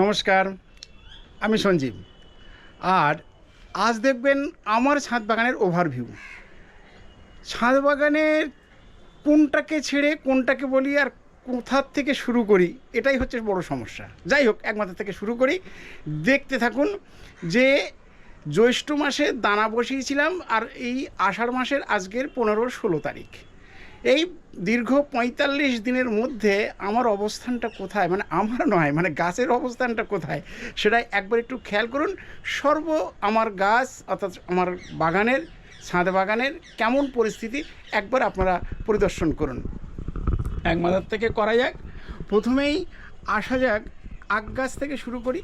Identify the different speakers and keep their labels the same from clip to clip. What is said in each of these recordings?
Speaker 1: নমস্কার, আমি সঞ্জীব। আর আজ দেখবেন আমার ছাদ বাগানের ওভারভিউ ছাদ বাগানের কোনটাকে ছেড়ে কোনটাকে বলি আর কোথার থেকে শুরু করি, এটাই হচ্ছে বড় সমস্যা। যাই হোক, একমাত্র থেকে শুরু করি। দেখতে থাকুন যে জ্যৈষ্ঠ মাসে দানা বসিয়েছিলাম আর এই আষাঢ় মাসের আজকের পনেরো ষোলো তারিখ। এই দীর্ঘ পঁয়তাল্লিশ দিনের মধ্যে আমার অবস্থানটা কোথায়? মানে আমার নয় মানে গাছের অবস্থানটা কোথায়? সেটা একবার একটু খেয়াল করুন। সর্ব আমার গাছ, অর্থাৎ আমার বাগানের, ছাদ বাগানের কেমন পরিস্থিতি, একবার আপনারা পরিদর্শন করুন। এক মাদার থেকে করা যাক। প্রথমেই আসা যাক আগ গাছ থেকে শুরু করি।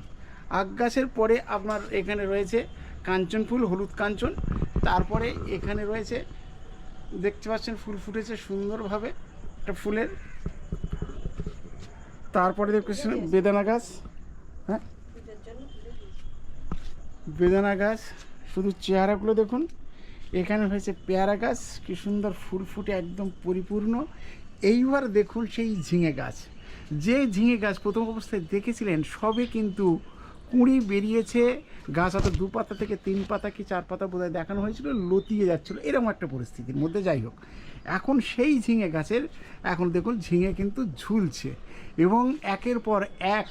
Speaker 1: আগ গাছের পরে আপনার এখানে রয়েছে কাঞ্চন ফুল হলুদ কাঞ্চন। তারপরে এখানে রয়েছে দেখতে পাচ্ছেন ফুল ফুটেছে সুন্দরভাবে একটা ফুলের। তারপরে দেখছেন বেদানা গাছ হ্যাঁ? বেদানা গাছ, শুধু চেহারাগুলো দেখুন। এখানে হয়েছে পেয়ারা গাছ, কি সুন্দর ফুল ফুটে একদম পরিপূর্ণ। এইবার দেখুন সেই ঝিঙে গাছ। যে ঝিঙে গাছ প্রথম অবস্থায় দেখেছিলেন, সবে কিন্তু কুঁড়ি বেরিয়েছে, গাছ হয়তো দু পাতা থেকে তিন পাতা কি চার পাতা বোধহয় দেখানো হয়েছিল, লতিয়ে যাচ্ছিল, এরকম একটা পরিস্থিতির মধ্যে যাই হোক। এখন সেই ঝিঙে গাছের, এখন দেখুন ঝিঙে কিন্তু ঝুলছে এবং একের পর এক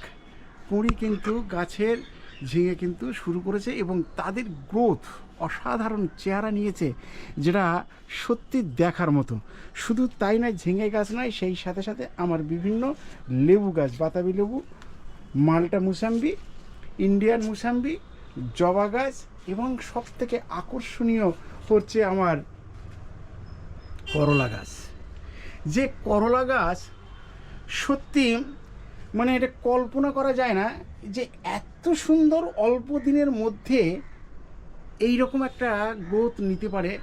Speaker 1: কুঁড়ি কিন্তু গাছের ঝিঙে কিন্তু শুরু করেছে এবং তাদের গ্রোথ অসাধারণ চেহারা নিয়েছে, যেটা সত্যি দেখার মতো। শুধু তাই নয়, ঝিঙে গাছ নয়, সেই সাথে সাথে আমার বিভিন্ন লেবু গাছ, বাতাবি লেবু, মালটা মুসাম্বি ইন্ডিয়ান মুসাম্বি জবা গাছ এবং সব থেকে আকর্ষণীয় হচ্ছে আমার করলা গাছ। যে করলা গাছ সত্যি মানে এটা কল্পনা করা যায় না যে এত সুন্দর অল্প দিনের মধ্যে এই রকম একটা গ্রোথ নিতে পারে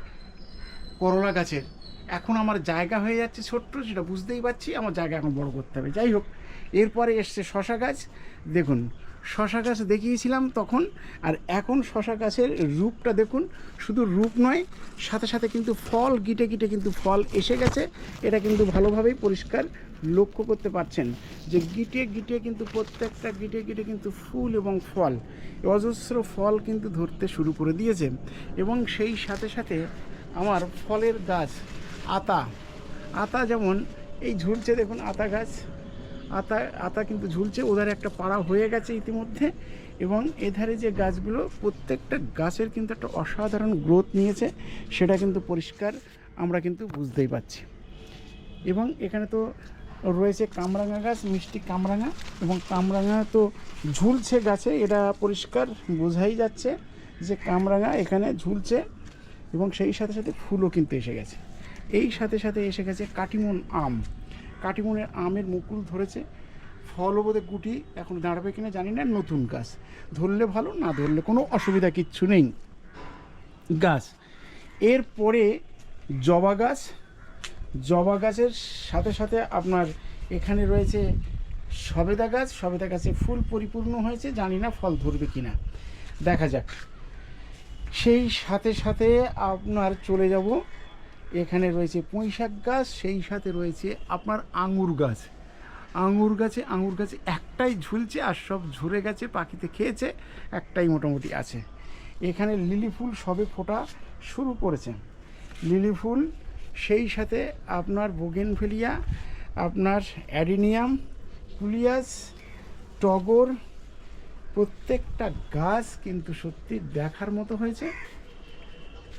Speaker 1: করলা গাছের। এখন আমার জায়গা হয়ে যাচ্ছে ছোট্ট, সেটা বুঝতেই পারছি, আমার জায়গা এখন বড় করতে হবে। যাই হোক, এরপরে এসছে শশা গাছ। দেখুন শশা গাছ দেখিয়েছিলাম তখন, আর এখন শশা গাছের রূপটা দেখুন, শুধু রূপ নয়, সাথে সাথে কিন্তু ফল, গিটে গিটে কিন্তু ফল এসে গেছে। এটা কিন্তু ভালোভাবেই পরিষ্কার লক্ষ্য করতে পারছেন যে গিটে গিটে কিন্তু প্রত্যেকটা গিটে গিটে কিন্তু ফুল এবং ফল, অজস্র ফল কিন্তু ধরতে শুরু করে দিয়েছে। এবং সেই সাথে সাথে আমার ফলের গাছ, আতা আতা যেমন, এই ঝুলছে দেখুন আতা গাছ। আতা আতা কিন্তু ঝুলছে, ওধারে একটা পাড়া হয়ে গেছে ইতিমধ্যে। এবং এধারে যে গাছগুলো, প্রত্যেকটা গাছের কিন্তু একটা অসাধারণ গ্রোথ নিয়েছে, সেটা কিন্তু পরিষ্কার আমরা কিন্তু বুঝতেই পারছি। এবং এখানে তো রয়েছে কামরাঙা গাছ, মিষ্টি কামরাঙা, এবং কামরাঙা তো ঝুলছে গাছে, এটা পরিষ্কার বোঝাই যাচ্ছে যে কামরাঙা এখানে ঝুলছে, এবং সেই সাথে সাথে ফুলও কিন্তু এসে গেছে। এই সাথে সাথে এসে গেছে কাটিমন আম। কাটিমনের আমের মুকুল ধরেছে। ফল বোধে গুটি এখন দাঁড়াবে কিনা জানি না, নতুন গাছ। ধরলে ভালো, না ধরলে কোনো অসুবিধা কিচ্ছু নেই। গাছ। এরপরে জবা গাছ। জবা গাছের সাথে সাথে আপনার এখানে রয়েছে সবেদা গাছ। সবেদা গাছে ফুল পরিপূর্ণ হয়েছে, জানি না ফল ধরবে কিনা। দেখা যাক। সেই সাথে সাথে আপনার চলে যাব এখানে রয়েছে পুঁই শাক গাছ, সেই সাথে রয়েছে আপনার আঙুর গাছ। আঙুর গাছে আঙুর গাছে একটাই ঝুলছে আর সব ঝরে গেছে, পাখিতে খেয়েছে, একটাই মোটামুটি আছে। এখানে লিলি ফুল সবে ফোটা শুরু করেছে। লিলি ফুল, সেই সাথে আপনার বোগেনভেলিয়া, আপনার অ্যাডিনিয়াম, কুলিয়াস, টগর, প্রত্যেকটা গাছ কিন্তু সত্যি দেখার মতো হয়েছে।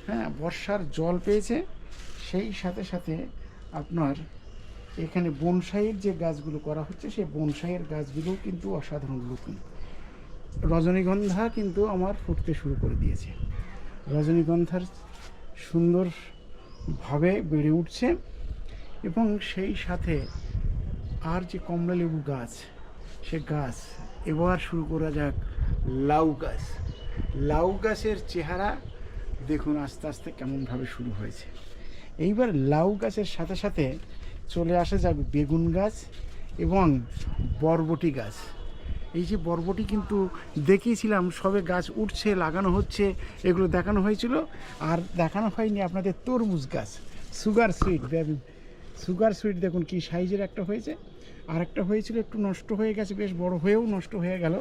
Speaker 1: হ্যাঁ বর্ষার জল পেয়েছে। সেই সাথে সাথে আপনার এখানে বনসাইয়ের যে গাছগুলো করা হচ্ছে, সেই বনসাইয়ের গাছগুলোও কিন্তু অসাধারণ লুকিং রজনীগন্ধা কিন্তু আমার ফুটতে শুরু করে দিয়েছে। রজনীগন্ধার সুন্দরভাবে বেড়ে উঠছে এবং সেই সাথে আর যে কমলালেবু গাছ, সে গাছ এবার শুরু করা যাক লাউ গাছ। লাউ গাছের চেহারা দেখুন আস্তে আস্তে কেমনভাবে শুরু হয়েছে। এইবার লাউ গাছের সাথে সাথে চলে আসা যাক বেগুন গাছ এবং বরবটি গাছ। এই যে বরবটি কিন্তু দেখিয়েছিলাম, সবে গাছ উঠছে, লাগানো হচ্ছে, এগুলো দেখানো হয়েছিল। আর দেখানো হয়নি আপনাদের তরমুজ গাছ, সুগার সুইট সুগার সুইট দেখুন কি সাইজের একটা হয়েছে। আর একটা হয়েছিল, একটু নষ্ট হয়ে গেছে, বেশ বড় হয়েও নষ্ট হয়ে গেল।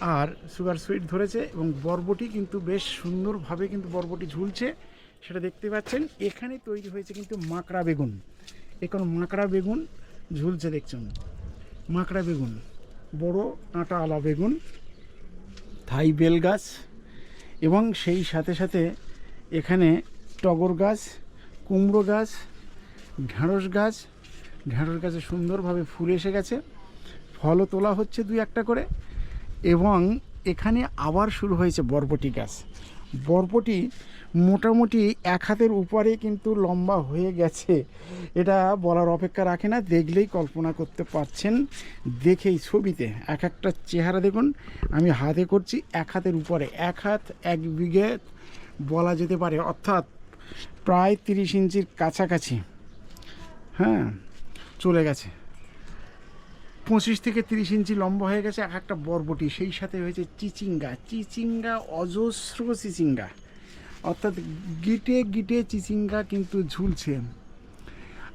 Speaker 1: আর সুগার সুইট ধরেছে এবং বরবটি কিন্তু বেশ সুন্দরভাবে কিন্তু বরবটি ঝুলছে। সেটা দেখতে পাচ্ছেন, এখানে তৈরি হয়েছে কিন্তু মাকড়া বেগুন। এখন মাকড়া বেগুন ঝুলছে দেখছেন। মাকড়া বেগুন, বড় কাঁটা আলা বেগুন, থাই বেল গাছ, এবং সেই সাথে সাথে এখানে টগর গাছ, কুমড়ো গাছ ঢেঁড়স গাছ। ঢেঁড়স গাছে সুন্দরভাবে ফুল এসে গেছে। ফলও তোলা হচ্ছে দুই একটা করে, এবং এখানে আবার শুরু হয়েছে বরবটি গাছ। বরবটি মোটামুটি এক হাতের উপরে কিন্তু লম্বা হয়ে গেছে। এটা বলার অপেক্ষা রাখে না, দেখলেই কল্পনা করতে পারছেন। দেখেই ছবিতে এক একটা চেহারা দেখুন, আমি হাতে করছি এক হাতের উপরে। এক হাত এক বিঘে বলা যেতে পারে, অর্থাৎ প্রায় তিরিশ ইঞ্চির কাছাকাছি। হ্যাঁ চলে গেছে। পঁচিশ থেকে তিরিশ ইঞ্চি লম্বা হয়ে গেছে, এক একটা বরবটি। সেই সাথে হয়েছে চিচিঙ্গা। চিচিঙ্গা অজস্র চিচিঙ্গা। অর্থাৎ গিটে গিটে চিচিঙ্গা কিন্তু ঝুলছে।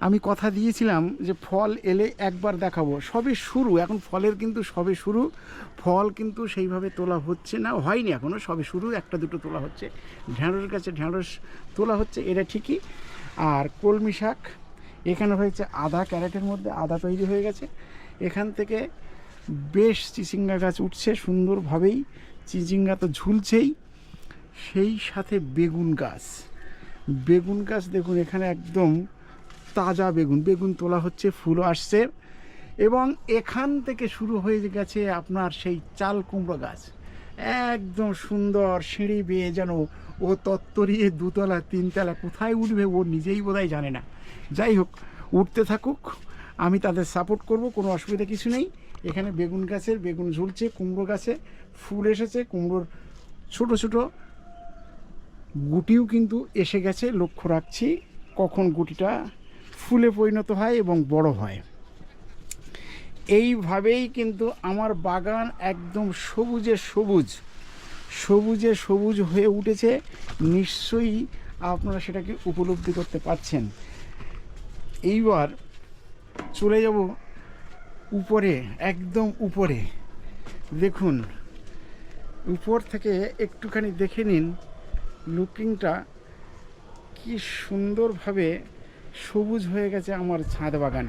Speaker 1: আমি কথা দিয়েছিলাম যে ফল এলে একবার দেখাবো। সবে শুরু, এখন ফলের কিন্তু সবে শুরু। ফল কিন্তু সেইভাবে তোলা হচ্ছে না, হয়নি এখনও সবে শুরু, একটা দুটো তোলা হচ্ছে। ঢ্যাঁড়স গাছে ঢ্যাঁড়স তোলা হচ্ছে, এটা ঠিকই। আর কলমি শাক, এখানে হয়েছে আদা ক্যারেটের মধ্যে আদা তৈরি হয়ে গেছে। এখান থেকে বেশ চিচিঙ্গা গাছ উঠছে, সুন্দরভাবেই। চিচিঙ্গা তো ঝুলছেই। সেই সাথে বেগুন গাছ। বেগুন গাছ দেখুন, এখানে একদম তাজা বেগুন। বেগুন তোলা হচ্ছে, ফুলও আসছে। এবং এখান থেকে শুরু হয়ে গেছে আপনার সেই চাল কুমড়ো গাছ। একদম সুন্দর সিঁড়ি বেয়ে যেন ও তত্তরিয়ে দুতলা, তিনতলা কোথায় উঠবে ও নিজেই বোধহয় জানে না। যাই হোক, উঠতে থাকুক। আমি তাদের সাপোর্ট করব, কোনো অসুবিধা কিছু নেই। এখানে বেগুন গাছের, বেগুন ঝুলছে, কুমড়ো গাছে ফুল এসেছে, কুমড়োর ছোট ছোট গুটিও কিন্তু এসে গেছে, লক্ষ্য রাখছি কখন গুটিটা ফুলে পরিণত হয় এবং বড় হয়। এইভাবেই কিন্তু আমার বাগান একদম সবুজে সবুজ সবুজে সবুজ হয়ে উঠেছে। নিশ্চয়ই আপনারা সেটাকে উপলব্ধি করতে পারছেন। এইবার চলে যাব উপরে, একদম উপরে। দেখুন, উপর থেকে একটুখানি দেখে নিন লুকিংটা কি সুন্দরভাবে সবুজ হয়ে গেছে আমার ছাদ বাগান।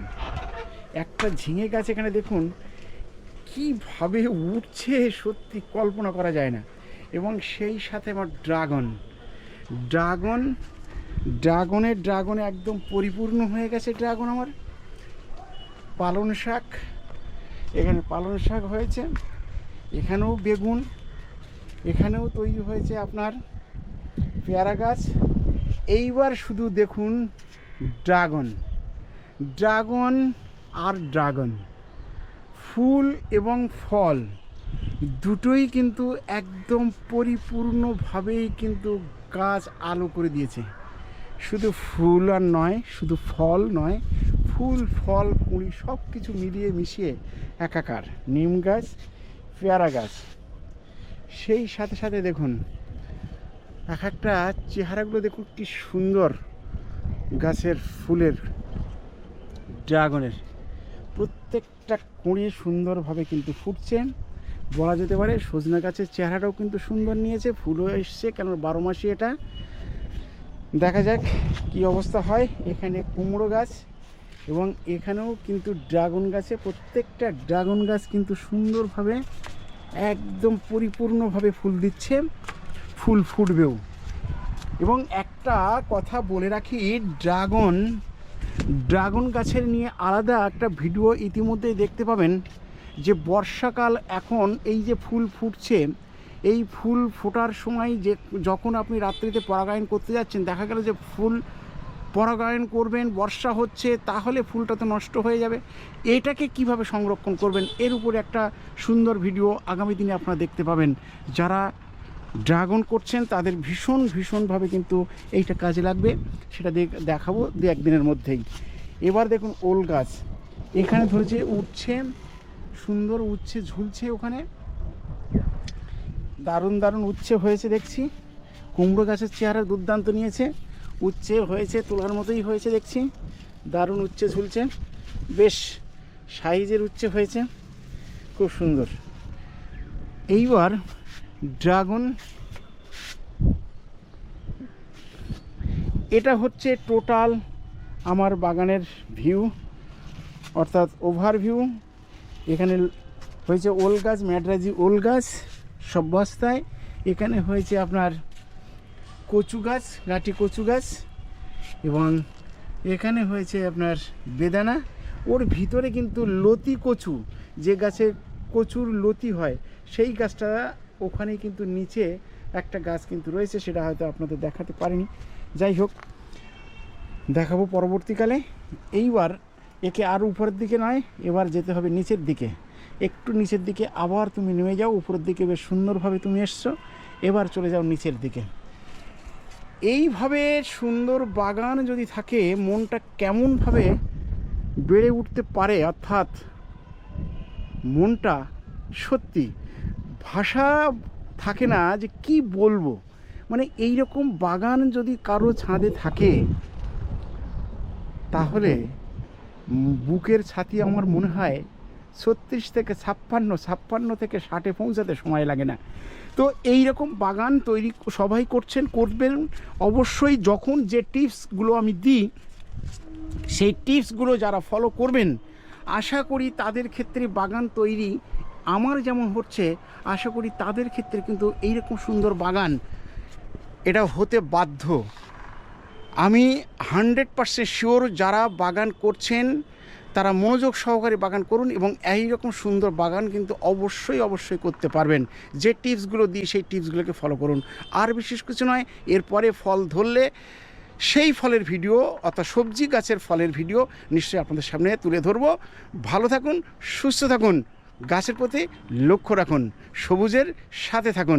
Speaker 1: একটা ঝিঙে গাছ এখানে দেখুন, কীভাবে উঠছে সত্যি কল্পনা করা যায় না। এবং সেই সাথে আমার ড্রাগন। ড্রাগন, ড্রাগনের ড্রাগনে একদম পরিপূর্ণ হয়ে গেছে ড্রাগন আমার। পালন শাক, এখানে পালন শাক হয়েছে, এখানেও বেগুন, এখানেও তৈরি হয়েছে আপনার পেয়ারা গাছ। এইবার শুধু দেখুন ড্রাগন ড্রাগন আর ড্রাগন, ফুল এবং ফল দুটোই কিন্তু একদম পরিপূর্ণভাবেই কিন্তু গাছ আলো করে দিয়েছে। শুধু ফুল আর নয়, শুধু ফল নয় ফুল, ফল, কুঁড়ি সব কিছু মিলিয়ে মিশিয়ে একাকার নিম গাছ, পেয়ারা গাছ। সেই সাথে সাথে দেখুন এক একটা চেহারাগুলো দেখুন কি সুন্দর গাছের ফুলের ড্রাগনের। প্রত্যেকটা কুঁড়ি সুন্দরভাবে কিন্তু ফুটছেন। বলা যেতে পারে সজনা গাছের চেহারাটাও কিন্তু সুন্দর নিয়েছে, ফুলও এসছে, কেন বারো মাসই এটা। দেখা যাক কি অবস্থা হয়। এখানে কুমড়ো গাছ এবং এখানেও কিন্তু ড্রাগন গাছে, প্রত্যেকটা ড্রাগন গাছ কিন্তু সুন্দরভাবে একদম পরিপূর্ণভাবে ফুল দিচ্ছে, ফুল ফুটবেও। এবং একটা কথা বলে রাখি, ড্রাগন ড্রাগন গাছের নিয়ে আলাদা একটা ভিডিও ইতিমধ্যেই দেখতে পাবেন যে বর্ষাকাল এখন এই যে ফুল ফুটছে, এই ফুল ফোটার সময় যে যখন আপনি রাত্রিতে পরাগায়ন করতে যাচ্ছেন, দেখা গেল যে ফুল পরাগায়ন করবেন, বর্ষা হচ্ছে, তাহলে ফুলটা তো নষ্ট হয়ে যাবে। এটাকে কীভাবে সংরক্ষণ করবেন, এর উপরে একটা সুন্দর ভিডিও আগামী দিনে আপনারা দেখতে পাবেন। যারা ড্রাগন করছেন, তাদের ভীষণ, ভীষণভাবে কিন্তু এইটা কাজে লাগবে। সেটা দেখ, দেখাবো দু একদিনের মধ্যেই। এবার দেখুন ওল গাছ। এখানে ধরেছে উঠছে, সুন্দর উচ্ছে ঝুলছে ওখানে। দারুণ দারুণ উচ্ছে হয়েছে দেখছি। কুমড়ো গাছের চেহারা দুর্দান্ত নিয়েছে। উচ্ছে হয়েছে, তোলার মতোই হয়েছে দেখছি। দারুণ উচ্চে ঝুলছে। বেশ সাইজের উচ্চে হয়েছে। খুব সুন্দর। এইবার ড্রাগন এটা হচ্ছে টোটাল আমার বাগানের ভিউ, অর্থাৎ ওভারভিউ এখানে হয়েছে ওল গাছ ম্যাডরাজি ওল গাছ সব বস্তায় এখানে হয়েছে আপনার কচু গাছ গাটি কচু গাছ এবং এখানে হয়েছে আপনার বেদানা। ওর ভিতরে কিন্তু লতি কচু, যে গাছে কচুর লতি হয়, সেই গাছটা ওখানে কিন্তু নিচে একটা গাছ কিন্তু রয়েছে, সেটা হয়তো আপনাদের দেখাতে পারিনি। যাই হোক, দেখাবো পরবর্তীকালে। এইবার একে আর উপরের দিকে নয়, এবার যেতে হবে নিচের দিকে। একটু নিচের দিকে আবার তুমি নেমে যাও, উপরের দিকে বেশ সুন্দরভাবে তুমি এসছো। এবার চলে যাও নিচের দিকে। এইভাবে সুন্দর বাগান যদি থাকে, মনটা কেমনভাবে বেড়ে উঠতে পারে, অর্থাৎ মনটা সত্যি ভাষা থাকে না যে কি বলব। মানে এই রকম বাগান যদি কারও ছাদে থাকে, তাহলে বুকের ছাতি আমার মনে হয় ছত্রিশ থেকে ছাপ্পান্ন ছাপ্পান্ন থেকে ষাটে পৌঁছাতে সময় লাগে না। তো এই রকম বাগান তৈরি সবাই করছেন, করবেন। অবশ্যই যখন যে টিপসগুলো আমি দিই, সেই টিপসগুলো যারা ফলো করবেন, আশা করি তাদের ক্ষেত্রে বাগান তৈরি আমার যেমন হচ্ছে, আশা করি তাদের ক্ষেত্রে কিন্তু এইরকম সুন্দর বাগান এটা হতে বাধ্য। আমি হান্ড্রেড পারসেন্ট শিওর যারা বাগান করছেন তারা মনোযোগ সহকারে বাগান করুন এবং এই রকম সুন্দর বাগান কিন্তু অবশ্যই অবশ্যই করতে পারবেন। যে টিপসগুলো দিই, সেই টিপসগুলোকে ফলো করুন। আর বিশেষ কিছু নয়, এরপরে ফল ধরলে সেই ফলের ভিডিও অর্থাৎ সবজি গাছের ফলের ভিডিও নিশ্চয়ই আপনাদের সামনে তুলে ধরবো। ভালো থাকুন, সুস্থ থাকুন, গাছের প্রতি লক্ষ্য রাখুন, সবুজের সাথে থাকুন।